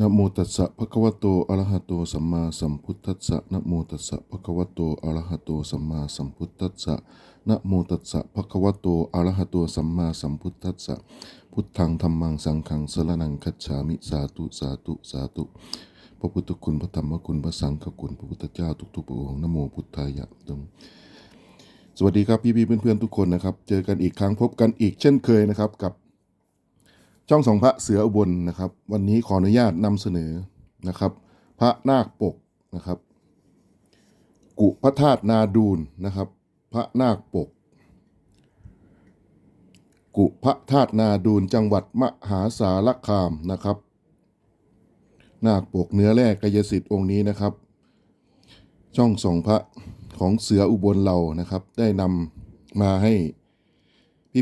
นะโมตัสสะภะคะวะโต อะระหะโต สัมมาสัมพุทธัสสะนะโมตัสสะภะคะวะโต อะระหะโต สัมมาสัมพุทธัสสะนะโมตัสสะภะคะวะโต อะระหะโต สัมมาสัมพุทธัสสะ พุทธังธัมมัง สังฆังสรณังคัจฉามิ สาธุ สาธุ สาธุ พระพุทธคุณ พระธรรมคุณ พระสังฆคุณ พระพุทธเจ้าทุกๆพระองค์นะโมพุทธายะตงสวัสดีครับพี่ๆเพื่อนๆทุกคนนะครับ เจอกันอีกครั้งพบกันอีกเช่นเคยนะครับกับ ช่องสองพระเสืออุบลนะครับ วันนี้ขออนุญาตนำเสนอนะครับ พระนาคปกนะครับ กุพระธาตุนาดูนนะครับ พระนาคปก กุพระธาตุนาดูนจังหวัดมหาสารคามนะครับ นาคปกเนื้อแร่กายสิทธิ์องค์นี้นะครับ ช่องสองพระของเสืออุบลเรานะครับ ได้นำมาให้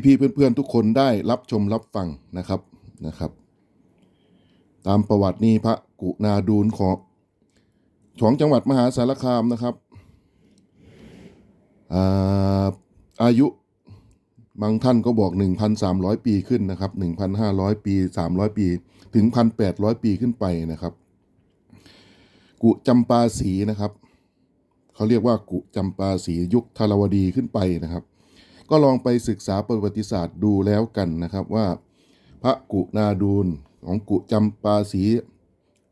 พี่ๆเพื่อนๆทุกคนได้รับชมรับฟังนะครับ นะครับ ตามประวัตินี้พระกุนาดูนของของจังหวัดมหาสารคามนะครับอาอายุบางท่านก็บอก 1,300 ปีขึ้นนะครับ 1,500 ปี 300 ปี ถึง 1,800 ปีขึ้นไปนะครับ กุจำปาสีนะครับ เขาเรียกว่ากุจำปาสียุคธารวดีขึ้นไปนะครับ ก็ลองไปศึกษาประวัติศาสตร์ดูแล้วกันนะครับว่า พระกุนาดูนของกุจำปาสี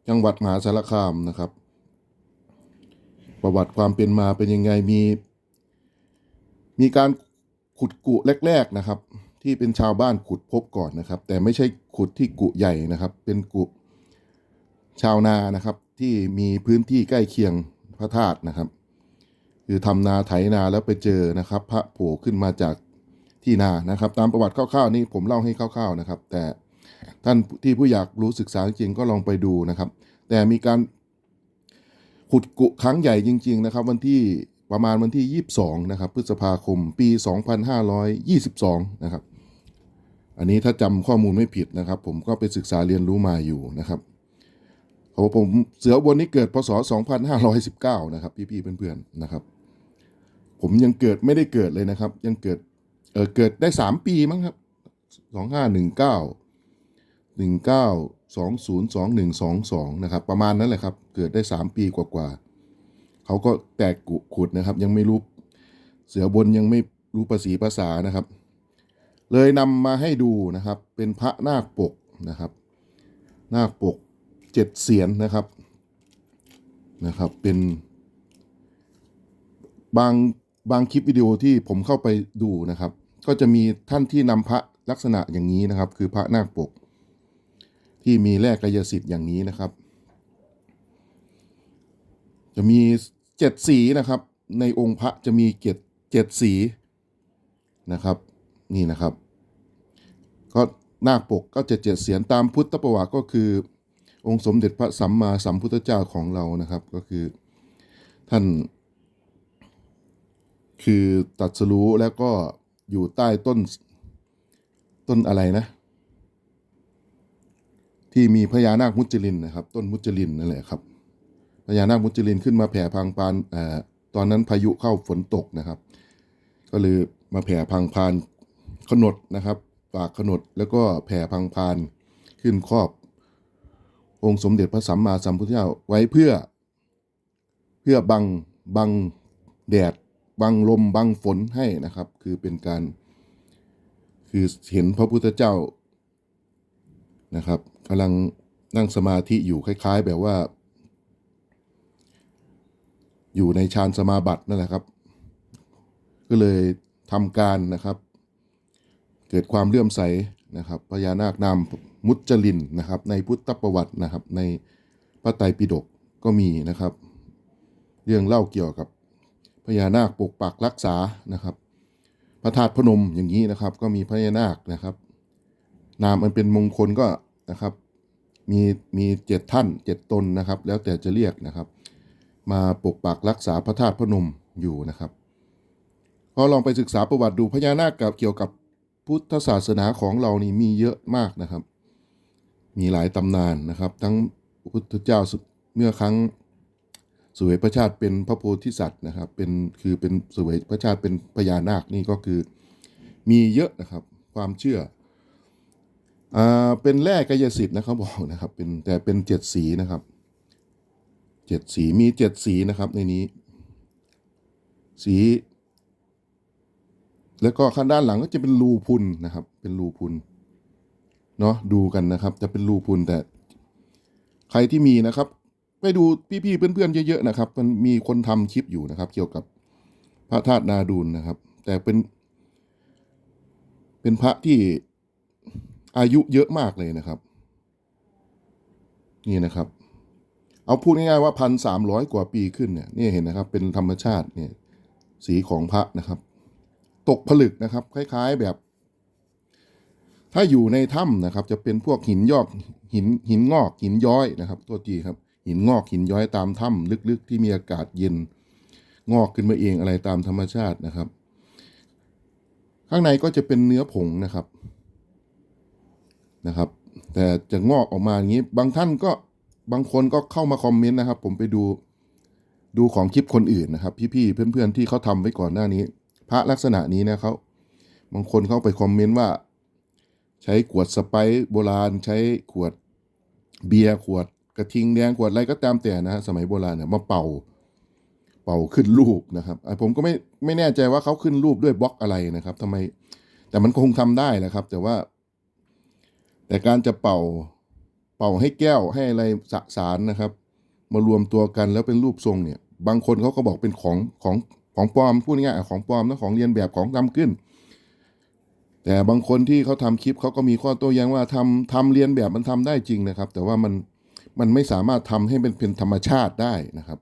จังหวัดมหาสารคามนะครับ ประวัติความเป็นมาเป็นยังไงมี มีการขุดกุแรกๆนะครับ ที่เป็นชาวบ้านขุดพบก่อนนะครับ แต่ไม่ใช่ขุดที่กุใหญ่นะครับ เป็นกุชาวนานะครับ ที่มีพื้นที่ใกล้เคียงพระธาตุนะครับ คือทำนาไถนาแล้วไปเจอนะครับ พระโผล่ขึ้นมาจาก ที่นานะครับ ตามประวัติคร่าวๆนี่ผมเล่าให้คร่าวๆนะครับ แต่ท่านที่ผู้อยากรู้ศึกษาจริงก็ลองไปดูนะครับ แต่มีการขุดกุครั้งใหญ่จริง ๆ นะครับ วันที่ประมาณวันที่ 22 นะครับ พฤษภาคมปี 2522 นะครับ อันนี้ถ้าจำข้อมูลไม่ผิดนะครับ ผมก็ไปศึกษาเรียนรู้มาอยู่นะครับเพราะผมเสือบนนี้เกิดพศ 2519 นะครับ พี่ๆเพื่อนๆนะครับ ผมยังเกิดไม่ได้เกิดเลยนะครับ ยังเกิด เออเกิดได้3ปีมั้งครับ2519 19202122นะครับประมาณนั้นแหละครับ เกิดได้3ปีกว่าๆเขาก็แตกกุขุดนะครับ ยังไม่รู้เสือบนยังไม่รู้ภาษีภาษานะครับ เลยนำมาให้ดูนะครับ เป็นพระนาคปกนะครับ นาคปกเจ็ดเสียนนะครับนะครับ เป็นบางบางคลิปวิดีโอที่ผมเข้าไปดูนะครับ ก็จะมีท่านที่นำพระลักษณะอย่างนี้นะครับ คือพระนาคปก ที่มีแร่กายสิทธิ์อย่างนี้นะครับ จะมีเจ็ดสีนะครับ ในองค์พระจะมีเจ็ดเจ็ดสีนะครับ นี่นะครับ ก็นาคปกก็จะเจ็ดเสียนตามพุทธประวัติก็คือ องค์สมเด็จพระสัมมาสัมพุทธเจ้าของเรานะครับ ก็คือท่าน คือตัดสรู้แล้วก็ อยู่ใต้ต้นต้นอะไรนะ ที่มีพญานาคมุจลินนะครับ ต้นมุจลินนั่นแหละครับพญานาคมุจลินขึ้นมาแผ่พังพานเอ่อตอนนั้นพายุเข้าฝนตกนะครับ ก็เลยมาแผ่พังพานขนดนะครับฝากขนดแล้วก็แผ่พังพานขึ้นครอบ องค์สมเด็จพระสัมมาสัมพุทธเจ้าไว้เพื่อ เพื่อบังบังแดด บังลมบังฝนให้นะครับ คือเป็นการคือเห็นพระพุทธเจ้านะครับกำลังนั่งสมาธิอยู่คล้าย ๆ แบบว่า อยู่ในฌานสมาบัตินั่นแหละครับ ก็เลยทำการนะครับ เกิดความเลื่อมใสนะครับพญานาคนามมุจลินนะครับ ในพุทธประวัตินะครับ ในพระไตรปิฎกก็มีนะครับ เรื่องเล่าเกี่ยวกับ พญานาคปกปักรักษานะครับ พระธาตุพนมอย่างนี้นะครับ ก็มีพญานาคนะครับ นามมันเป็นมงคลก็นะครับมีมีเจ็ดท่านเจ็ดตนนะครับ แล้วแต่จะเรียกนะครับ มาปกปักรักษาพระธาตุพนมอยู่นะครับก็ลองไปศึกษาประวัติดูพญานาคกับเกี่ยวกับพุทธศาสนาของเรานี่มีเยอะมากนะครับ มีหลายตำนานนะครับ ทั้งพุทธเจ้าเมื่อครั้ง สวยพระชาติเป็นพระโพธิสัตว์นะครับ เป็นคือเป็นสวยพระชาติเป็นพญานาคนี่ก็คือมีเยอะนะครับความเชื่ออ่าเป็นแร่กายสิทธิ์นะครับบอกนะครับเป็นแต่เป็นเจ็ดสีนะครับเจ็ดสีมีเจ็ดสีนะครับในนี้ สี แล้วก็ข้างด้านหลังก็จะเป็นรูพุนนะครับ เป็นรูพุนเนาะดูกันนะครับ จะเป็นรูพุนแต่ใครที่มีนะครับ ไปดูพี่ๆเพื่อนๆเยอะๆนะครับ มันมีคนทำคลิปอยู่นะครับ เกี่ยวกับพระธาตุนาดูลนะครับ แต่เป็น เป็นพระที่อายุเยอะมากเลยนะครับ นี่นะครับ เอาพูดง่ายๆว่าพันสามร้อยกว่าปีขึ้นเนี่ยนี่เห็นนะครับ เป็นธรรมชาติเนี่ย สีของพระนะครับ ตกผลึกนะครับ คล้าย ๆแบบ ถ้าอยู่ในถ้ำนะครับ จะเป็นพวกหินยอกหินหินงอกหินย้อยนะครับ ตัวจีครับ หินงอกหินย้อยตามถ้ำลึกๆ ที่มีอากาศเย็น งอกขึ้นมาเองอะไรตามธรรมชาตินะครับ ข้างในก็จะเป็นเนื้อผงนะครับนะครับ แต่จะงอกออกมาอย่างนี้ บางท่านก็บางคนก็เข้ามาคอมเมนต์นะครับ ผมไปดูดูของคลิปคนอื่นนะครับ พี่ๆเพื่อนๆที่เขาทำไว้ก่อนหน้านี้ พระลักษณะนี้นะเขาบางคนเข้าไปคอมเมนต์ว่า ใช้ขวดสไปซ์โบราณ ใช้ขวดเบียร์ขวด กระทิงแดงขวดอะไรก็ตามแต่นะฮะสมัยโบราณเนี่ยมาเป่า เป่าขึ้นรูปนะครับผมก็ไม่ไม่แน่ใจว่าเขาขึ้นรูปด้วยบล็อกอะไรนะครับทำไม แต่มันคงทำได้แหละครับ แต่ว่า แต่การจะเป่าเป่าให้แก้วให้อะไรสสารนะครับ มารวมตัวกันแล้วเป็นรูปทรงเนี่ย บางคนเขาก็บอกเป็นของของของปลอมพูดง่ายของปลอมนะของเรียนแบบของทำขึ้น แต่บางคนที่เขาทำคลิปเขาก็มีข้อโต้แย้งว่าทำทำเรียนแบบมันทำได้จริงนะครับ แต่ว่ามัน มันไม่สามารถทำให้เป็นเป็นธรรมชาติได้นะครับ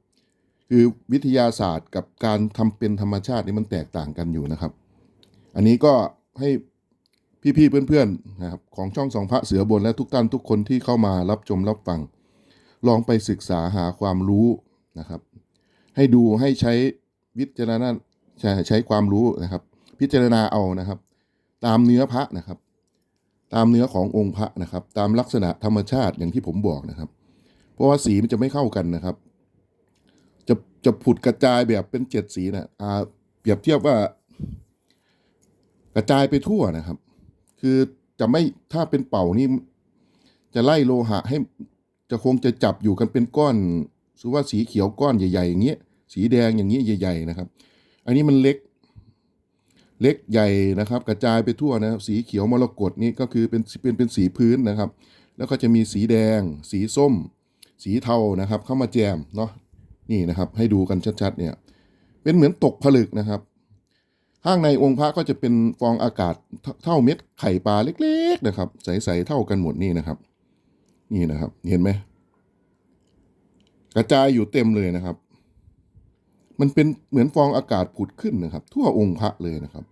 คือวิทยาศาสตร์กับการทำเป็นธรรมชาตินี่มันแตกต่างกันอยู่นะครับ อันนี้ก็ให้พี่ๆเพื่อนๆนะครับของช่องสองพระเสือบนและทุกท่านทุกคนที่เข้ามารับชมรับฟัง ลองไปศึกษาหาความรู้นะครับ ให้ดูให้ใช้วิจารณาใช้ใช้ความรู้นะครับ พิจารณาเอานะครับ ตามเนื้อพระนะครับ ตามเนื้อขององค์พระนะครับ ตามลักษณะธรรมชาติอย่างที่ผมบอกนะครับ ราะว่าสีมันจะไม่เข้ากันนะครับ จะจะผุดกระจายแบบเป็นเจ็ดสีนะอ่าเปรียบเทียบว่ากระจายไปทั่วนะครับ คือจะไม่ถ้าเป็นเป่านี่จะไล่โลหะให้จะคงจะจับอยู่กันเป็นก้อนสมมติว่าสีเขียวก้อนใหญ่ๆอย่างเงี้ยสีแดงอย่างเงี้ยใหญ่ ๆนะครับ อันนี้มันเล็กเล็กใหญ่นะครับ กระจายไปทั่วนะครับสีเขียวมรกตนี่ก็คือเป็นเป็นเป็นสีพื้นนะครับ แล้วก็จะมีสีแดง สีส้ม สีเทานะครับ เข้ามาแจมเนาะนี่นะครับ ให้ดูกันชัดๆ เนี่ย เป็นเหมือนตกผลึกนะครับ ข้างในองค์พระก็จะเป็นฟองอากาศเท่าเม็ดไข่ปลาเล็ก ๆ นะครับ ใสๆเท่ากันหมดนี่นะครับ นี่นะครับ เห็นไหมกระจายอยู่เต็มเลยนะครับ มันเป็นเหมือนฟองอากาศผุดขึ้นนะครับ ทั่วองค์พระเลยนะครับ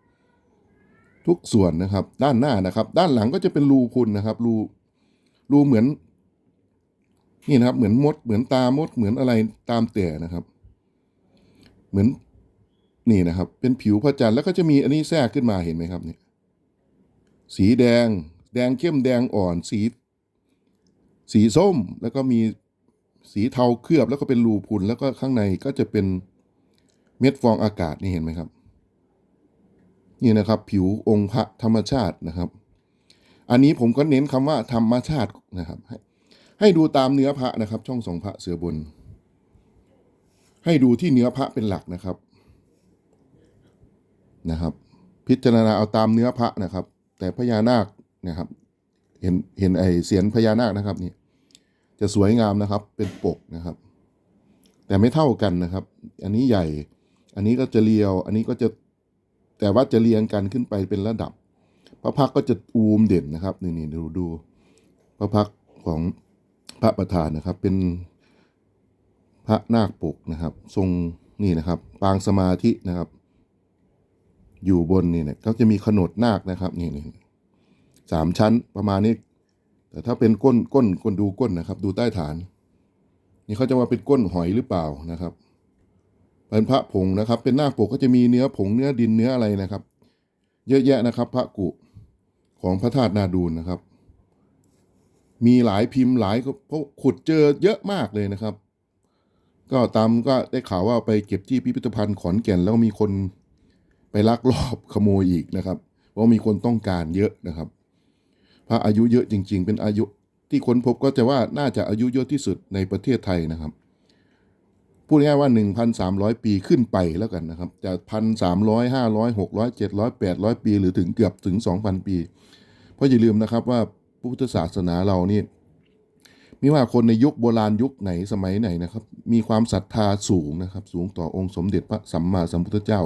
ทุกส่วนนะครับ ด้านหน้านะครับ ด้านหลังก็จะเป็นรูพุนนะครับ รูรูเหมือน นี่นะครับ เหมือนมด เหมือนตามด เหมือนอะไรตามแต่นะครับ เหมือนนี่นะครับ เป็นผิวพระจันทร์แล้วก็จะมีอันนี้แทรกขึ้นมาเห็นไหมครับเนี่ยสีแดง แดงเข้มแดงอ่อน สี สีส้มแล้วก็มีสีเทาเคลือบแล้วก็เป็นรูพุนแล้วก็ข้างในก็จะเป็นเม็ดฟองอากาศนี่เห็นไหมครับ นี่นะครับ ผิวองค์พระธรรมชาตินะครับ อันนี้ผมก็เน้นคำว่าธรรมชาตินะครับ ให้ดูตามเนื้อพระนะครับ ช่องสองพระเสือบน ให้ดูที่เนื้อพระเป็นหลักนะครับนะครับ พิจารณาเอาตามเนื้อพระนะครับ แต่พญานาคนะครับ เห็นเห็นไอเสียนพญานาคนะครับนี่จะสวยงามนะครับเป็นปกนะครับ แต่ไม่เท่ากันนะครับ อันนี้ใหญ่ อันนี้ก็จะเรียว อันนี้ก็จะแต่ว่าจะเรียงกันขึ้นไปเป็นระดับ พระพักก็จะอูมเด่นนะครับ นี่นี่ดูดู พระพักของ พระประธานนะครับ เป็นพระนาคปกนะครับ ทรงนี่นะครับ ปางสมาธินะครับ อยู่บนนี่เนี่ยเขาจะมีขนดนาคนะครับนี่นี่สามชั้นประมาณนี้ แต่ถ้าเป็นก้นก้นคนดูก้นนะครับ ดูใต้ฐาน นี่เขาจะว่าเป็นก้นหอยหรือเปล่านะครับเป็นพระผงนะครับ เป็นนาคปกก็จะมีเนื้อผงเนื้อดินเนื้ออะไรนะครับ เยอะแยะนะครับ พระกุของพระธาตุนาดูนนะครับ มีหลายพิมพ์หลายเพราะขุดเจอเยอะมากเลยนะครับ ก็ตามก็ได้ข่าวว่าไปเก็บที่พิพิธภัณฑ์ขอนแก่นแล้วมีคนไปลักลอบขโมยอีกนะครับเพราะมีคนต้องการเยอะนะครับพระอายุเยอะจริง ๆ เป็นอายุที่ค้นพบก็จะว่าน่าจะอายุเยอะที่สุดในประเทศไทยนะครับ พูดง่ายว่า 1,300 ปีขึ้นไปแล้วกันนะครับจะ1,300 500 600 700 800ปี หรือถึงเกือบถึง 2,000 ปี เพราะอย่าลืมนะครับว่า พุทธศาสนาเรานี่ไม่ว่าคนในยุคโบราณยุคไหนสมัยไหนนะครับ มีความศรัทธาสูงนะครับ สูงต่อองค์สมเด็จพระสัมมาสัมพุทธเจ้า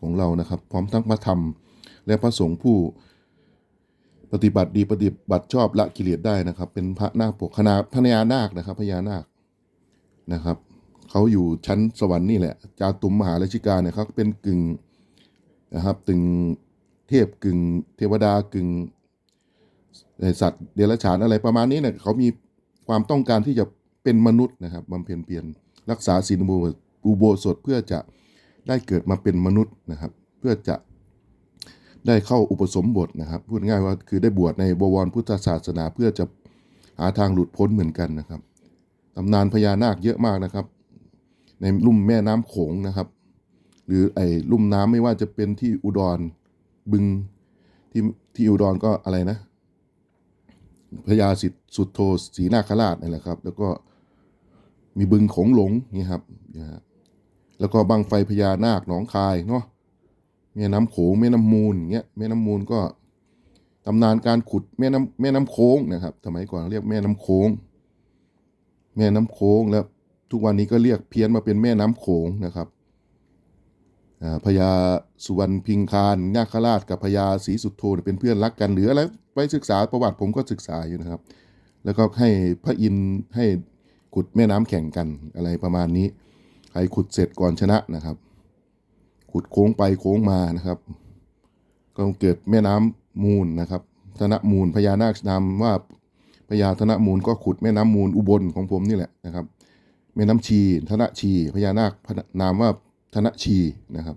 ของเรานะครับ พร้อมทั้งพระธรรม และพระสงฆ์ผู้ปฏิบัติดีปฏิบัติชอบละกิเลสได้นะครับ เป็นพระนาคปกคณะพญานาคนะครับพญานาคนะครับเขาอยู่ชั้นสวรรค์นี่แหละจาตุมมหาราชิกาเนี่ยเขาเป็นกึ่งนะครับตึงเทพกึ่งเทวดากึ่งเอ่อ สัตว์เดรัจฉานอะไรประมาณนี้เนี่ยเขามีความต้องการที่จะเป็นมนุษย์นะครับบำเพ็ญเพียรรักษาศีลอุโบอุโบสถเพื่อจะได้เกิดมาเป็นมนุษย์นะครับ เพื่อจะได้เข้าอุปสมบทนะครับ พูดง่ายว่าคือได้บวชในบวรพุทธศาสนา เพื่อจะหาทางหลุดพ้นเหมือนกันนะครับตำนานพญานาคเยอะมากนะครับ ในลุ่มแม่น้ำโขงนะครับ หรือไอ้ลุ่มน้ำไม่ว่าจะเป็นที่อุดรบึงที่ที่อุดรก็อะไรนะ พญาสิทธิสุดโทศรีนาคราชนี่แหละครับ แล้วก็มีบึงโขงหลงนี่ครับนะฮะแล้วก็บังไฟพญานาคหนองคายเนาะแม่น้ำโขงแม่น้ำมูลเงี้ยแม่น้ำมูลก็ตำนานการขุดแม่น้ำแม่น้ำโค้งนะครับสมัยก่อนเรียกแม่น้ำโค้ง แม่น้ำโค้งแล้วทุกวันนี้ก็เรียกเพี้ยนมาเป็นแม่น้ำโขงนะครับ พญาสุวรรณพิงคารนาคราชกับพญาศรีสุโธเนี่ยเป็นเพื่อนรักกันหรืออะไรไปศึกษาประวัติผมก็ศึกษาอยู่นะครับ แล้วก็ให้พระอินทร์ให้ขุดแม่น้ำแข่งกันอะไรประมาณนี้ ใครขุดเสร็จก่อนชนะนะครับ ขุดโค้งไปโค้งมานะครับ ก็เกิดแม่น้ำมูลนะครับ ธนมูลพญานาคนามว่าพญาธนมูลก็ขุดแม่น้ำมูลอุบลของผมนี่แหละนะครับ แม่น้ำชีธนชีพญานาคนามว่า ธนชีนะครับ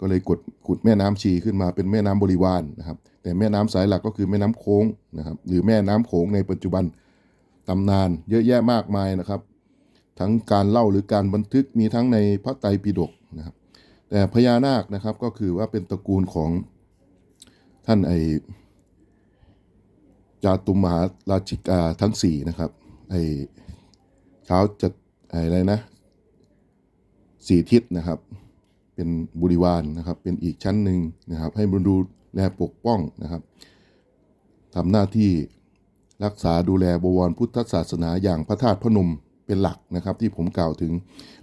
ก็เลยกดขุดแม่น้ำชีขึ้นมาเป็นแม่น้ำบริวารนะครับ แต่แม่น้ำสายหลักก็คือแม่น้ำโค้งนะครับ หรือแม่น้ำโขงในปัจจุบันตำนานเยอะแยะมากมายนะครับ ทั้งการเล่าหรือการบันทึกมีทั้งในพระไตรปิฎกนะครับ แต่พญานาคนะครับก็คือว่าเป็นตระกูลของท่านไอจาตุมหาราชิกาทั้งสี่นะครับไอเช้าจะไออะไรนะ สี่ทิศนะครับ เป็นบริวารนะครับ เป็นอีกชั้นหนึ่งนะครับ ให้บรรดูแลปกป้องนะครับทำหน้าที่รักษาดูแลบวรพุทธศาสนาอย่างพระธาตุพนมเป็นหลักนะครับ ที่ผมกล่าวถึง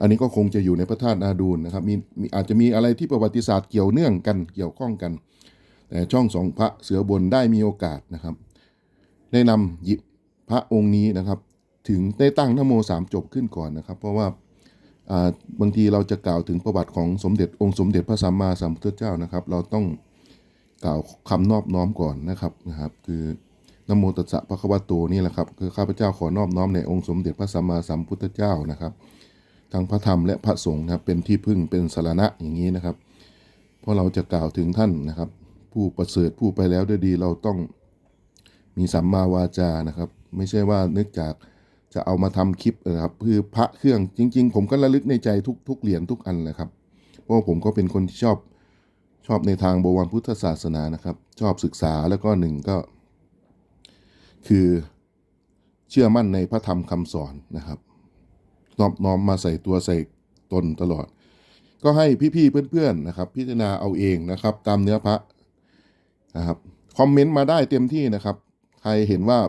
อันนี้ก็คงจะอยู่ในพระธาตุนาดูนนะครับมีมีอาจจะมีอะไรที่ประวัติศาสตร์เกี่ยวเนื่องกันเกี่ยวข้องกัน แต่ช่องสองพระเสือบนได้มีโอกาสนะครับได้นำหยิบพระองค์นี้นะครับ ถึงได้ตั้งนโมสามจบขึ้นก่อนนะครับ เพราะว่า บางทีเราจะกล่าวถึงประวัติของสมเด็จองค์สมเด็จพระสัมมาสัมพุทธเจ้านะครับ เราต้องกล่าวคำนอบน้อมก่อนนะครับนะครับ คือนโมตัสสะพระคะวะโตนี่แหละครับคือข้าพเจ้าขอนอบน้อมในองค์สมเด็จพระสัมมาสัมพุทธเจ้านะครับทั้งพระธรรมและพระสงฆ์นะครับเป็นที่พึ่งเป็นสารณะอย่างนี้นะครับ เพราะเราจะกล่าวถึงท่านนะครับ ผู้ประเสริฐผู้ไปแล้วด้วยดีเราต้องมีสัมมาวาจานะครับ ไม่ใช่ว่านึกจาก จะเอามาทำคลิปนะครับคือพระเครื่องจริง ๆ ผมก็ระลึกในใจทุกทุกเหรียญทุกอันเลยครับ เพราะว่าผมก็เป็นคนที่ชอบชอบในทางบวรพุทธศาสนานะครับ ชอบศึกษาแล้วก็หนึ่งก็ คือเชื่อมั่นในพระธรรมคำสอนนะครับนอบน้อมมาใส่ตัวใส่ตนตลอด ก็ให้พี่ๆเพื่อนๆนะครับ พิจารณาเอาเองนะครับ ตามเนื้อพระนะครับคอมเมนต์มาได้เต็มที่นะครับ ใครเห็นว่า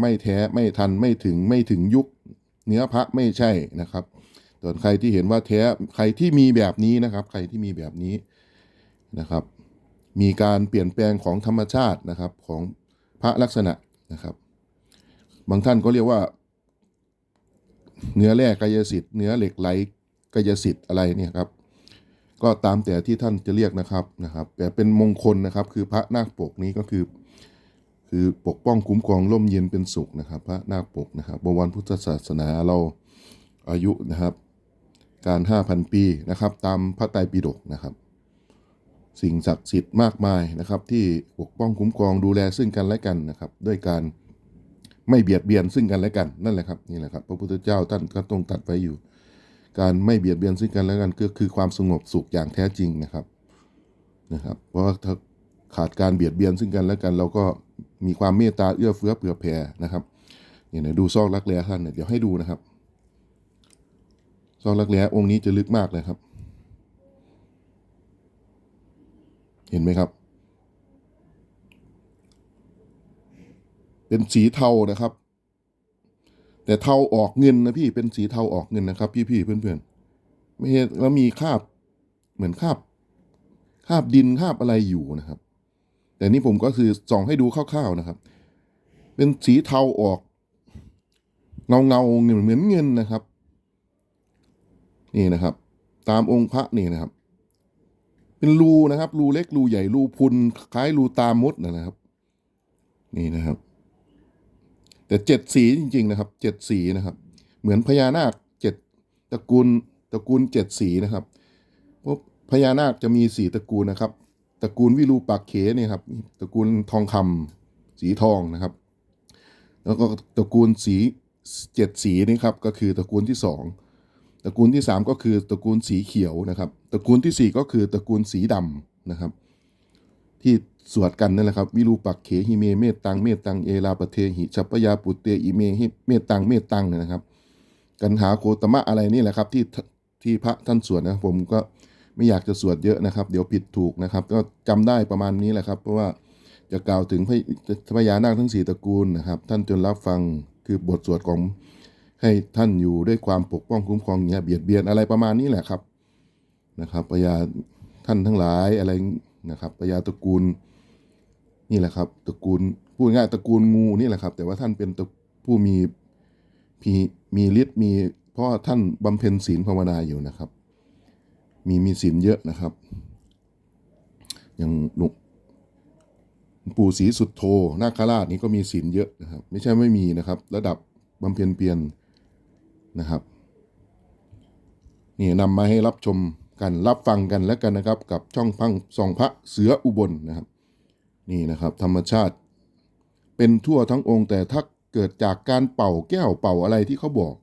ไม่แท้ไม่ทันไม่ถึงไม่ถึงยุค เนื้อพระไม่ใช่นะครับส่วนใครที่เห็นว่าแท้ใครที่มีแบบนี้นะครับ ใครที่มีแบบนี้นะครับ มีการเปลี่ยนแปลงของธรรมชาตินะครับของพระลักษณะนะครับ บางท่านก็เรียกว่า เนื้อแร่กายสิทธิ์เนื้อเหล็กไหลกายสิทธิ์อะไรเนี่ยครับ ก็ตามแต่ที่ท่านจะเรียกนะครับนะครับ แต่เป็นมงคลนะครับ คือพระนาคปกนี้ก็คือ คือปกป้องคุ้มครองร่มเย็นเป็นสุขนะครับ พระนาคปกนะครับบวรพุทธศาสนาเราอายุนะครับ การ 5,000 ปีนะครับ ตามพระไตรปิฎกนะครับ สิ่งศักดิ์สิทธิ์มากมายนะครับ ที่ปกป้องคุ้มครองดูแลซึ่งกันและกันนะครับ ด้วยการไม่เบียดเบียนซึ่งกันและกันนั่นแหละครับนี่แหละครับ พระพุทธเจ้าท่านก็ต้องตัดไว้อยู่ การไม่เบียดเบียนซึ่งกันและกันก็คือความสงบสุขอย่างแท้จริงนะครับนะครับ เพราะว่าถ้าขาดการเบียดเบียนซึ่งกันและกัน เราก็ มีความเมตตาเอื้อเฟื้อเผื่อแผ่นะครับเนี่ยเดี๋ยวดูซอกรักแร้ท่านเนี่ยเดี๋ยวให้ดูนะครับ ซอกรักแร้องค์นี้จะลึกมากเลยครับ เห็นไหมครับ เป็นสีเทานะครับ แต่เทาออกเงินนะพี่เป็นสีเทาออกเงินนะครับ พี่ๆเพื่อนๆไม่ใช่แล้วมีคาบเหมือนคาบคาบดินคาบอะไรอยู่นะครับ แต่นี่ผมก็คือส่องให้ดูคร่าวๆนะครับ เป็นสีเทาออกเงาเงาๆเงินเหมือนเงินนะครับ นี่นะครับ ตามองค์พระนี่นะครับ เป็นรูนะครับ รูเล็กรูใหญ่รูพุนคล้ายรูตามมดนะครับ นี่นะครับ แต่เจ็ดสีจริง ๆ นะครับเจ็ดสีนะครับ เหมือนพญานาคเจ็ดตระกูลตระกูลเจ็ดสีนะครับพราะพญานาคจะมีสี่ตระกูลนะครับ ตระกูลวิรูปักเขเนี่ยครับตระกูลทองคำสีทองนะครับ แล้วก็ตระกูลสีเจ็ดสีนี่ครับก็คือตระกูลที่สองตระกูลที่สามก็คือตระกูลสีเขียวนะครับตระกูลที่สี่ก็คือตระกูลสีดำนะครับ ที่สวดกันนั่นแหละครับวิรูปักเขหิเมเมตตังเมตตังเอลาปเทหิชัปยาปุตเตอิเมหิเมตตังเมตตังเนี่ยนะครับ กันหาโคตมะอะไรนี่แหละครับที่ที่พระท่านสวดนะผมก็ ไม่อยากจะสวดเยอะนะครับ เดี๋ยวผิดถูกนะครับ ก็จำได้ประมาณนี้แหละครับ เพราะว่าจะกล่าวถึงพระพญานาคทั้งสี่ตระกูลนะครับ ท่านจนรับฟังคือบทสวดของให้ท่านอยู่ด้วยความปกป้องคุ้มครองอย่าเบียดเบียนอะไรประมาณนี้แหละครับนะครับพญาท่านทั้งหลายอะไรนะครับพญาตระกูลนี่แหละครับตระกูลพูดง่ายตระกูลงูนี่แหละครับ แต่ว่าท่านเป็นผู้มีมีมีฤทธิ์มีเพราะท่านบำเพ็ญศีลภาวนาอยู่นะครับ มีมีศีลเยอะนะครับ อย่างหลวงปู่ศรีสุดโทนาคราชนี่ก็มีศีลเยอะนะครับ ไม่ใช่ไม่มีนะครับ ระดับบำเพ็ญเพียรนะครับนี่นำมาให้รับชมกันรับฟังกันแล้วกันนะครับ กับช่องพังส่องพระเสืออุบลนะครับ นี่นะครับ ธรรมชาติ เป็นทั่วทั้งองค์ แต่ถ้าเกิดจากการเป่าแก้วเป่าอะไรที่เขาบอก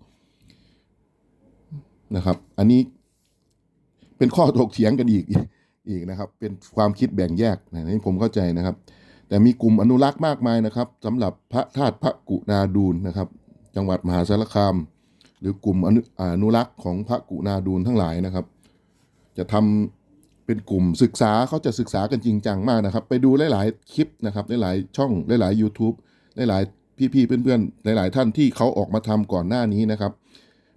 นะครับ อันนี้ เป็นข้อถกเถียงกันอีกอีกนะครับ เป็นความคิดแบ่งแยกนะนี่ผมเข้าใจนะครับ แต่มีกลุ่มอนุรักษ์มากมายนะครับสำหรับพระธาตุพระกุนาดูลนะครับ จังหวัดมหาสารคาม หรือกลุ่มอนุอนุรักษ์ของพระกุนาดูลทั้งหลายนะครับ จะทำเป็นกลุ่มศึกษาเขาจะศึกษากันจริงจังมากนะครับ ไปดูหลาย ๆ คลิปนะครับหลาย ๆ ช่องหลาย ๆ YouTube หลาย ๆ พี่ ๆ เพื่อน ๆ หลาย ๆ ท่านที่เขาออกมาทำก่อนหน้านี้นะครับ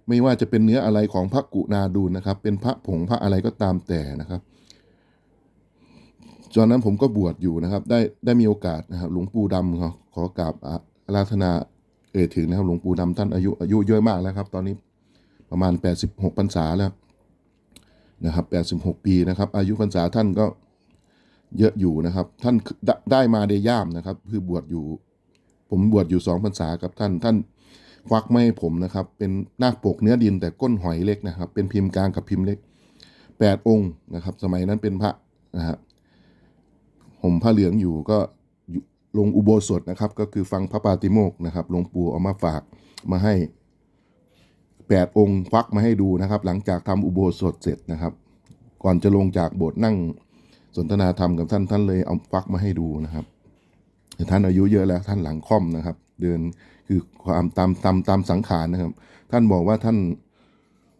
ไม่ว่าจะเป็นเนื้ออะไรของพระกุนาดูลนะครับ เป็นพระผงพระอะไรก็ตามแต่นะครับตอนนั้นผมก็บวชอยู่นะครับ ได้ได้มีโอกาสนะครับ หลวงปู่ดำเขาขอกราบอาราธนาเอ่ยถึงนะครับ หลวงปู่ดำท่านอายุอายุเยอะมากแล้วครับ ตอนนี้ประมาณ 86พรรษาแล้วนะครับ86 ปีนะครับ อายุพรรษาท่านก็เยอะอยู่นะครับ ท่านได้ได้มาได้ย่ามนะครับ คือบวชอยู่ ผมบวชอยู่สองพรรษากับท่านท่าน ควักไม่ให้ผมนะครับ เป็นนาคปกเนื้อดินแต่ก้นหอยเล็กนะครับ เป็นพิมพ์กลางกับพิมพ์เล็กแปดองค์นะครับ สมัยนั้นเป็นพระนะครับห่มผ้าเหลืองอยู่ก็ลงอุโบสถนะครับ ก็คือฟังพระปาติโมกนะครับหลวงปู่เอามาฝากมาให้แปดองค์ควักมาให้ดูนะครับ หลังจากทำอุโบสถเสร็จนะครับ ก่อนจะลงจากโบสถ์นั่งสนทนาธรรมกับท่านท่านเลยเอาฟักมาให้ดูนะครับแต่ท่านอายุเยอะแล้วท่านหลังค่อมนะครับ เดินคือความตามตามตามสังขารนะครับ ท่านบอกว่าท่าน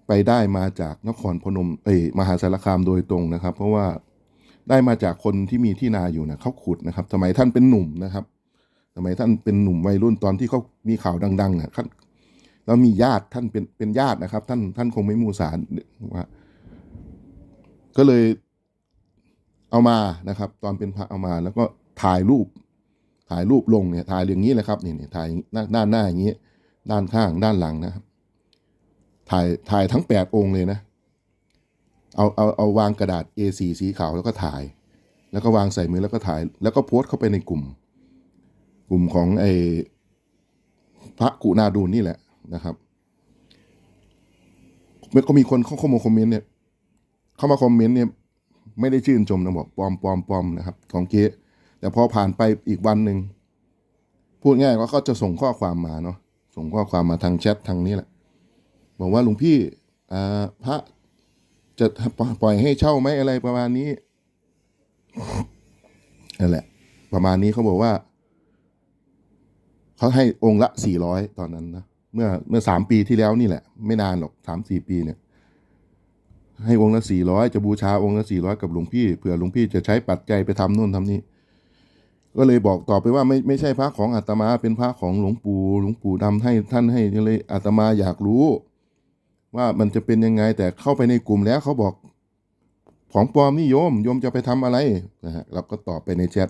ไปได้มาจากนครพนมเอ้ยมหาสารคามโดยตรงนะครับ เพราะว่าได้มาจากคนที่มีที่นาอยู่นะเขาขุดนะครับสมัยท่านเป็นหนุ่มนะครับสมัยท่านเป็นหนุ่มวัยรุ่นตอนที่เขามีข่าวดังๆนะท่านแล้วมีญาติท่านเป็นเป็นญาตินะครับ ท่านท่านคงไม่มูสารว่าก็เลยเอามานะครับ ตอนเป็นพระเอามาแล้วก็ถ่ายรูป ถ่ายรูปลงเนี่ยถ่ายอย่างนี้แหละครับนี่นี่ถ่ายด้านหน้าอย่างนี้ ด้านข้างด้านหลังนะครับ ถ่ายถ่ายทั้งแปดองค์เลยนะ เอาเอาเอาวางกระดาษ A4 สีขาวแล้วก็ถ่าย แล้วก็วางใส่มือแล้วก็ถ่าย แล้วก็โพสต์เข้าไปในกลุ่ม กลุ่มของไอ้พระกุนาดูลนี่แหละนะครับมันก็มีคนเข้าเข้ามาคอมเมนต์เนี่ย เข้ามาคอมเมนต์เนี่ย ไม่ได้ชื่นชมนะบอกปลอมปลอมปลอมนะครับ ของเก๊ แต่พอผ่านไปอีกวันหนึ่งพูดง่ายว่าเขาจะส่งข้อความมาเนาะส่งข้อความมาทางแชททางนี้แหละบอกว่าหลวงพี่พระจะปล่อยให้เช่าไหมอะไรประมาณนี้นั่นแหละ ประมาณนี้เขาบอกว่าเขาให้องค์ละสี่ร้อยตอนนั้นนะเมื่อเมื่อสามปีที่แล้วนี่แหละ ไม่นานหรอกสามสี่ปีเนี่ย ให้องค์ละสี่ร้อยจะบูชาองค์ละสี่ร้อยกับหลวงพี่เผื่อหลวงพี่จะใช้ปัจจัยไปทำนู่นทำนี่ ก็เลยบอกต่อไปว่าไม่ไม่ใช่พระของอาตมาเป็นพระของหลวงปู่หลวงปู่ดำให้ท่านให้เลยอาตมาอยากรู้ ว่ามันจะเป็นยังไงแต่เข้าไปในกลุ่มแล้วเขาบอกของปลอมนี่โยมโยมจะไปทำอะไรนะฮะเราก็ตอบไปในแชท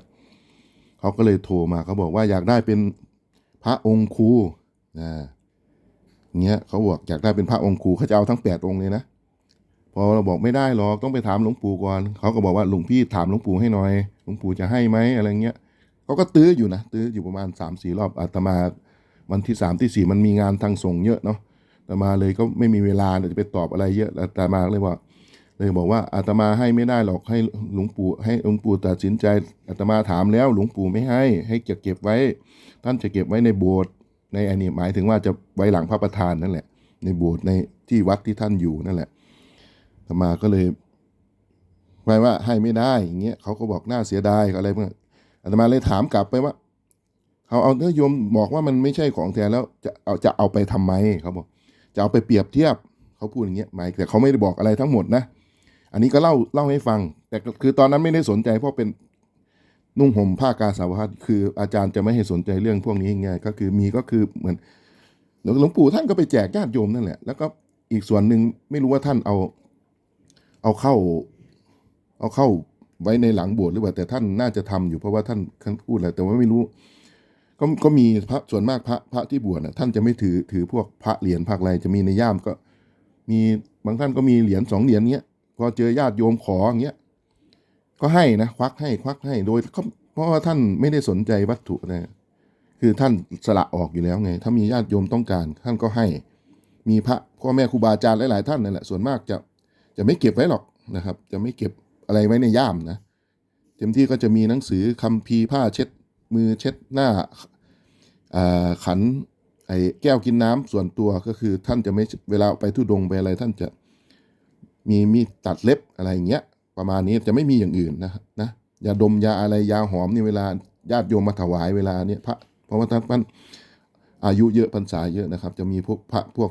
เขาก็เลยโทรมาเขาบอกว่าอยากได้เป็นพระองค์ครูนะเงี้ยเขาบอกอยากได้เป็นพระองค์ครูเขาจะเอาทั้งแปดองค์เลยนะพอเราบอกไม่ได้หรอกต้องไปถามหลวงปู่ก่อนเขาก็บอกว่าหลวงพี่ถามหลวงปู่ให้หน่อยหลวงปู่จะให้ไหมอะไรเงี้ย เขาก็ตื้ออยู่นะตื้ออยู่ประมาณสามสี่รอบอาตมาวันที่สามที่สี่มันมีงานทางส่งเยอะเนาะอาตมาเลยก็ไม่มีเวลาจะไปตอบอะไรเยอะอาตมาเลยว่า เลยบอกว่าอาตมาให้ไม่ได้หรอกให้หลวงปู่ให้หลวงปู่ตัดสินใจอาตมาถามแล้ว หลวงปู่ไม่ให้ ให้เก็บเก็บไว้ ท่านจะเก็บไว้ในโบสถ์ในอันนี้หมายถึงว่าจะไว้หลังพระประธานนั่นแหละ ในโบสถ์ในที่วัดที่ท่านอยู่นั่นแหละอาตมาก็เลยหมายว่าให้ไม่ได้อย่างเงี้ยเขาก็บอกน่าเสียดายอะไรเมื่อ อาตมาเลยถามกลับไปว่าเขาเอาเนื้อโยมบอกว่ามันไม่ใช่ของแท้แล้วจะเอาจะเอาไปทำไมเขาบอกจะเอาไปเปรียบเทียบเขาพูดอย่างเงี้ยหมายแต่เขาไม่ได้บอกอะไรทั้งหมดนะ อันนี้ก็เล่าเล่าให้ฟัง แต่คือตอนนั้นไม่ได้สนใจเพราะเป็นนุ่งห่มผ้ากาสาวพัดคืออาจารย์จะไม่ให้สนใจเรื่องพวกนี้ไงก็คือมีก็คือเหมือนหลวงปู่ท่านก็ไปแจกญาติโยมนั่นแหละ แล้วก็อีกส่วนหนึ่งไม่รู้ว่าท่านเอา เอาเข้า เอาเข้า ไว้ในหลังโบสถ์หรือเปล่าแต่ท่านน่าจะทำอยู่เพราะว่าท่านพูดอะไรแต่ว่าไม่รู้ ก็ก็มีพระส่วนมากพระพระที่บวชน่ะท่านจะไม่ถือถือพวกพระเหรียญพระอะไรจะมีในย่ามก็ มีบางท่านก็มีเหรียญสองเหรียญเงี้ยพอเจอญาติโยมขออย่างเงี้ยก็ให้นะควักให้ควักให้โดยเขาเพราะว่าท่านไม่ได้สนใจวัตถุนะคือท่านสละออกอยู่แล้วไง ถ้ามีญาติโยมต้องการ ท่านก็ให้ มีพระพ่อแม่ครูบาอาจารย์หลาย ๆ ท่านนั่นแหละส่วนมากจะจะไม่เก็บไว้หรอกนะครับ จะไม่เก็บ อะไรไว้ในย่ามนะเต็มที่ก็จะมีหนังสือคัมภีผ้าเช็ดมือเช็ดหน้าขันไอ้แก้วกินน้ำส่วนตัวก็คือท่านจะไม่เวลาไปทุดงไปอะไร ท่านจะมีมีตัดเล็บอะไรอย่างเงี้ยประมาณนี้จะไม่มีอย่างอื่นนะนะยาดมยาอะไรยาหอมนี่เวลาญาติโยมมาถวายเวลาเนี้ยพระเพราะว่าท่านท่านอายุเยอะพรรษาเยอะนะครับ จะมีพวกพระพวก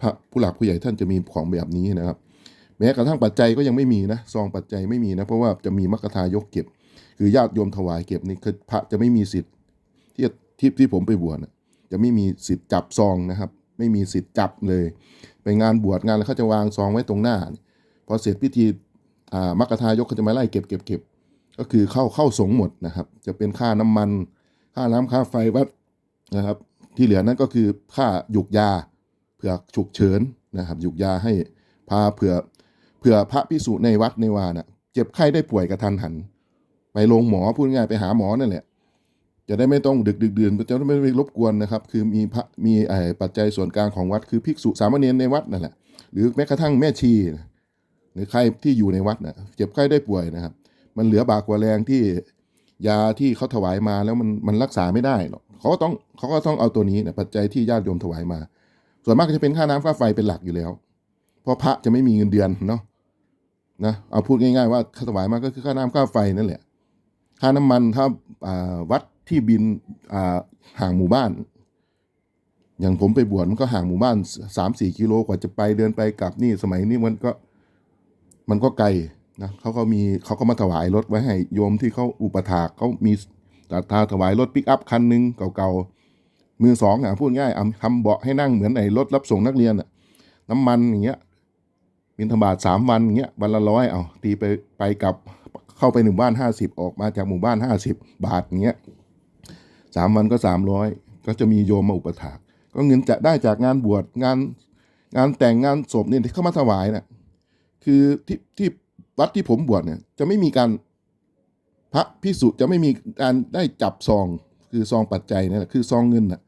พระผู้หลักผู้ใหญ่ท่านจะมีของแบบนี้นะครับ แม้กระทั่งปัจจัยก็ยังไม่มีนะซองปัจจัยไม่มีนะเพราะว่าจะมีมรรคทายกเก็บ คือญาติโยมถวายเก็บนี่คือพระจะไม่มีสิทธิ์ที่ที่ที่ผมไปบวชนะจะไม่มีสิทธิ์จับซองนะครับ ไม่มีสิทธิ์จับเลย ไปงานบวชงานแล้วเขาจะวางซองไว้ตรงหน้าพอเสร็จพิธีมัคคทายกเขาจะมาไล่เก็บเก็บเก็บก็คือเข้าเข้าสงฆ์หมดนะครับ จะเป็นค่าน้ำมัน ค่าน้ำค่าไฟวัดนะครับ ที่เหลือนั้นก็คือค่าหยุกยาเผื่อฉุกเฉินนะครับหยุกยาให้พาเผื่อ ผื่อพระพิสุในวัดในวาน่ะ เจ็บไข้ได้ป่วยกระทันหัน ไปโรงหมอพูดง่ายไปหาหมอนั่นแหละ จะได้ไม่ต้องดึกดึกเดื่นจะไม่ไปรบกวนนะครับ คือมีพระมีไอ้ปัจจัยส่วนกลางของวัดคือภิกษุสามเณรในวัดนั่นแหละ หรือแม้กระทั่งแม่ชีนะหรือใครที่อยู่ในวัดนะเจ็บไข้ได้ป่วยนะครับ มันเหลือบากกว่าแรงที่ยาที่เขาถวายมาแล้วมันมันรักษาไม่ได้หรอกเขาก็ต้องเขาก็ต้องเอาตัวนี้นะปัจจัยที่ญาติโยมถวายมา ส่วนมากจะเป็นค่าน้ำค่าไฟเป็นหลักอยู่แล้ว เพราะพระจะไม่มีเงินเดือนเนาะ นะเอาพูดง่ายๆว่าค่าถวายมาก็คือค่าน้ำค่าไฟนั่นแหละ ค่าน้ำมันถ้าาวัดที่บินห่างหมู่บ้าน อย่างผมไปบวชมันก็ห่างหมู่บ้านสามสี่กิโลกว่าจะไปเดินไปกลับนี่สมัยนี้มันก็มันก็ไกลนะเขาก็มีเขาก็มาถวายรถไว้ให้โยมที่เขาอุปถากเขามีศรัทาถวายรถปิกอัพคันหนึ่งเก่าๆมือสองอะพูดง่ายทำเบาะให้นั่งเหมือนไอ้รถรับส่งนักเรียนอะน้ำมันอย่างเงี้ย บินธบาตสามวันเงี้ยวันละร้อยเอาตีไปไปกับเข้าไปหนึ่งบ้านห้าสิบออกมาจากหมู่บ้านห้าสิบบาทเงี้ยสามวันก็สามร้อยก็จะมีโยมมาอุปถากก็เงินจะได้จากงานบวชงานงานแต่งงานศพเนี่ยที่เข้ามาถวายน่ะคือที่ที่วัดที่ผมบวชเนี่ยจะไม่มีการพระพิสุจะไม่มีการได้จับซอง คือซองปัจจัยนี่แหละคือซองเงินน่ะ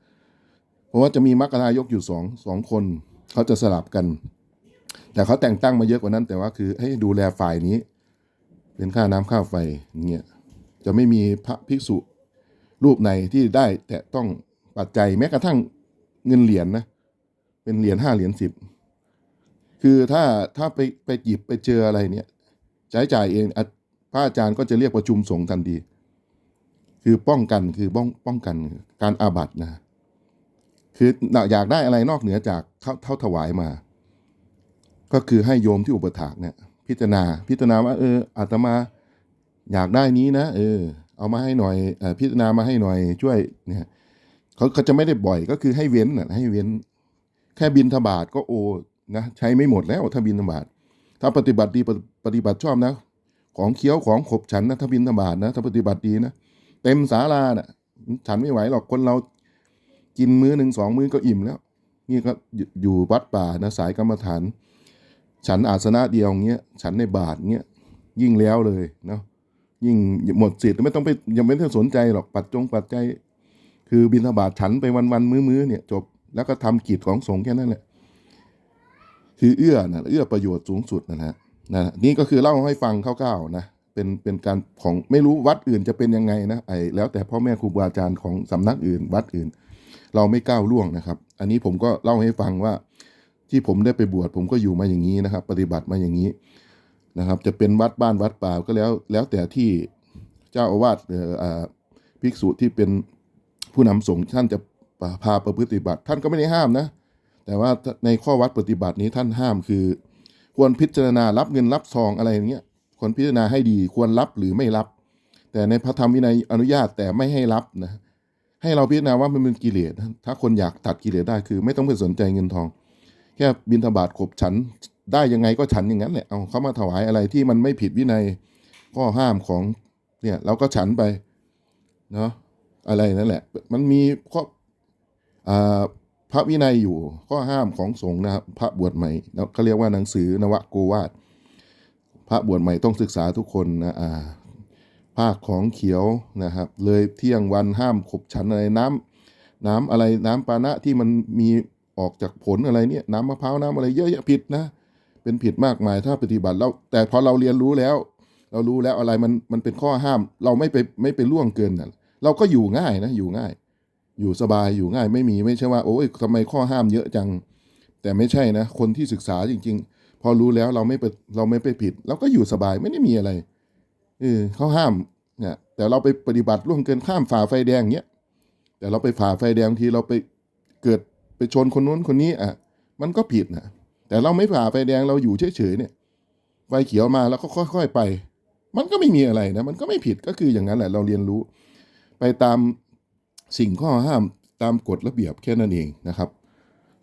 เพราะว่าจะมีมรรคนายกอยู่สองสองคน เขาจะสลับกัน แต่เขาแต่งตั้งมาเยอะกว่านั้น แต่ว่าคือให้ดูแลฝ่ายนี้ เป็นค่าน้ำค่าไฟเงี้ยจะไม่มีพระภิกษุรูปไหนที่ได้แต่ต้องปัจจัยแม้กระทั่งเงินเหรียญนะเป็นเหรียญห้าเหรียญสิบคือถ้าถ้าไปไปหยิบไปเจออะไรเนี่ยใช้จ่ายเองอพระอาจารย์ก็จะเรียกประชุมสงฆ์ทันที คือป้องกันคือป้องป้องกันการอาบัตินะ คืออยากได้อะไรนอกเหนือจากเท่าถวายมา ก็คือให้โยมที่อุปถากเนี่ย พิจารณาพิจารณาว่าเอออาตมาอยากได้นี้นะเออ เอามาให้หน่อยเออพิจารณามาให้หน่อยช่วยเนี่ยเขาเขาจะไม่ได้บ่อยก็คือให้เว้นน่ะให้เว้น แค่บินทบาทก็โอนะใช้ไม่หมดแล้วถ้าบินทบาทถ้าปฏิบัติดีปฏิบัติชอบนะ ของเคี้ยวของขบฉันนะถ้าบินทบาทนะถ้าปฏิบัติดีนะเต็มศาลาน่ะฉันไม่ไหวหรอกคนเรากินมื้อหนึ่งสองมื้อก็อิ่มแล้ว นี่ก็อยู่วัดป่านะสายกรรมฐาน ฉันอาสนะเดียวเงี้ยฉันในบาทเงี้ยยิ่งแล้วเลยเนาะยิ่งหมดสิทธิ์ไม่ต้องไปยังไม่ต้องสนใจหรอกปัดจงปัดใจคือบิณฑบาตฉันไปวันวันมื้อมื้อเนี่ยจบแล้วก็ทำกิจของสงฆ์แค่นั้นแหละ คือเอื้อนะเอื้อประโยชน์สูงสุดนะฮะนะนี่ก็คือเล่าให้ฟังคร่าวๆนะเป็นเป็นการของไม่รู้วัดอื่นจะเป็นยังไงนะไอ้แล้วแต่พ่อแม่ครูบาอาจารย์ของสำนักอื่น วัดอื่น เราไม่ก้าวล่วงนะครับ อันนี้ผมก็เล่าให้ฟังว่า ที่ผมได้ไปบวชผมก็อยู่มาอย่างนี้นะครับ ปฏิบัติมาอย่างนี้นะครับ จะเป็นวัดบ้านวัดป่าก็แล้วแล้วแต่ที่เจ้าอาวาสเอ่อภิกษุที่เป็นผู้นำสงฆ์ท่านจะพาประพฤติบัติ ท่านก็ไม่ได้ห้ามนะ แต่ว่าในข้อวัดปฏิบัตินี้ท่านห้ามคือ ควรพิจารณารับเงินรับซองอะไรอย่างเงี้ยควรพิจารณาให้ดีควรรับหรือไม่รับ แต่ในพระธรรมวินัยอนุญาตแต่ไม่ให้รับนะให้เราพิจารณาว่ามันเป็นกิเลสถ้าคนอยากตัดกิเลสได้คือ ไม่ต้องไปสนใจเงินทอง แค่บินทบาทขบฉันได้ยังไงก็ฉันอย่างนั้นแหละเอาเขามาถวายอะไรที่มันไม่ผิดวินัยข้อห้ามของเนี่ยเราก็ฉันไปเนาะอะไรนั่นแหละ มันมีข้ออ่าพระวินัยอยู่ข้อห้ามของสงฆ์นะครับพระบวชใหม่แล้วเขาเรียกว่าหนังสือนวโกวาทพระบวชใหม่ต้องศึกษาทุกคนนะอ่าภาคของเขียวนะครับ เลยเที่ยงวันห้ามขบฉันอะไรน้ำน้ำอะไรน้ำปานะที่มันมี ออกจากผลอะไรเนี่ยน้ำมะพร้าวน้ำอะไรเยอะแยะผิดนะ เป็นผิดมากมายถ้าปฏิบัติแล้วแต่พอเราเรียนรู้แล้ว เรารู้แล้วอะไรมันมันเป็นข้อห้าม เราไม่ไปไม่ไปล่วงเกินน่ะเราก็อยู่ง่ายนะอยู่ง่าย อยู่สบายอยู่ง่ายไม่มีไม่ใช่ว่า โอ้ยทำไมข้อห้ามเยอะจัง แต่ไม่ใช่นะ คนที่ศึกษาจริง ๆ พอรู้แล้วเราไม่ไปเราไม่ไปผิดเราก็อยู่สบายไม่ได้มีอะไรเออเขาห้ามเนี่ยแต่เราไปปฏิบัติล่วงเกินข้ามฝ่าไฟแดงเงี้ยแต่เราไปฝ่าไฟแดงทีเราไปเกิด ไปชนคนนู้นคนนี้อะ มันก็ผิดนะแต่เราไม่ฝ่าไฟแดงเราอยู่เฉยๆเนี่ยไฟเขียวมาแล้วก็ค่อยๆไป มันก็ไม่มีอะไรนะ มันก็ไม่ผิดก็คืออย่างนั้นแหละเราเรียนรู้ ไปตามสิ่งข้อห้ามตามกฎระเบียบแค่นั้นเองนะครับ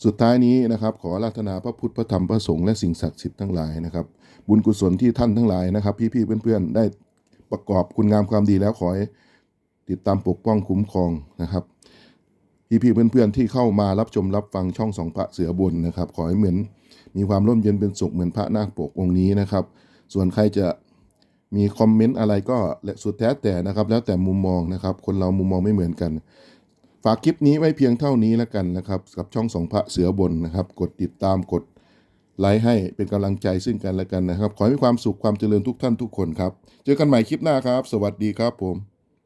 สุดท้ายนี้นะครับ ขออาราธนาพระพุทธพระธรรมพระสงฆ์และสิ่งศักดิ์สิทธิ์ทั้งหลายนะครับ บุญกุศลที่ท่านทั้งหลายนะครับ พี่ๆเพื่อนๆได้ประกอบคุณงามความดีแล้วขอให้ติดตามปกป้องคุ้มครองนะครับ พี่ๆเพื่อนๆที่เข้ามารับชมรับฟังช่องสองพระเสือบนนะครับ ขอให้เหมือนมีความร่มเย็นเป็นสุขเหมือนพระนาคปกองค์นี้นะครับ ส่วนใครจะมีคอมเมนต์อะไรก็และสุดแท้แต่นะครับ แล้วแต่มุมมองนะครับ คนเรามุมมองไม่เหมือนกัน ฝากคลิปนี้ไว้เพียงเท่านี้แล้วกันนะครับ กับช่องสองพระเสือบนนะครับ กดติดตามกดไลค์ให้เป็นกำลังใจซึ่งกันและกันนะครับ ขอให้มีความสุขความเจริญทุกท่านทุกคนครับ เจอกันใหม่คลิปหน้าครับ สวัสดีครับผม